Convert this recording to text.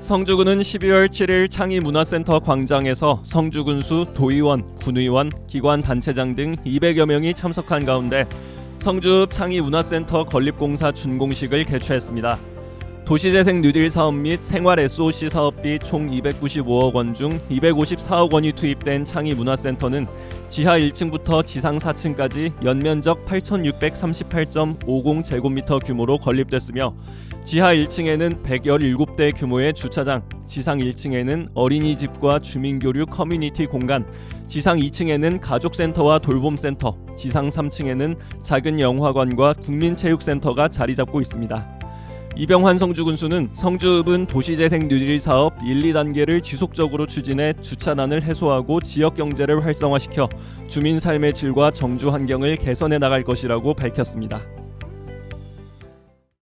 성주군은 12월 7일 창의문화센터 광장에서 성주군수, 도의원, 군의원, 기관 단체장 등 200여 명이 참석한 가운데 성주읍 창의문화센터 건립공사 준공식을 개최했습니다. 도시재생 뉴딜 사업 및 생활 SOC 사업 비 총 295억 원 중 254억 원이 투입된 창의문화센터는 지하 1층부터 지상 4층까지 연면적 8,638.50 제곱미터 규모로 건립됐으며 지하 1층에는 117대 규모의 주차장, 지상 1층에는 어린이집과 주민교류 커뮤니티 공간, 지상 2층에는 가족센터와 돌봄센터, 지상 3층에는 작은 영화관과 국민체육센터가 자리 잡고 있습니다. 이병환 성주 군수는 성주읍은 도시재생 뉴딜 사업 1, 2단계를 지속적으로 추진해 주차난을 해소하고 지역 경제를 활성화시켜 주민 삶의 질과 정주 환경을 개선해 나갈 것이라고 밝혔습니다.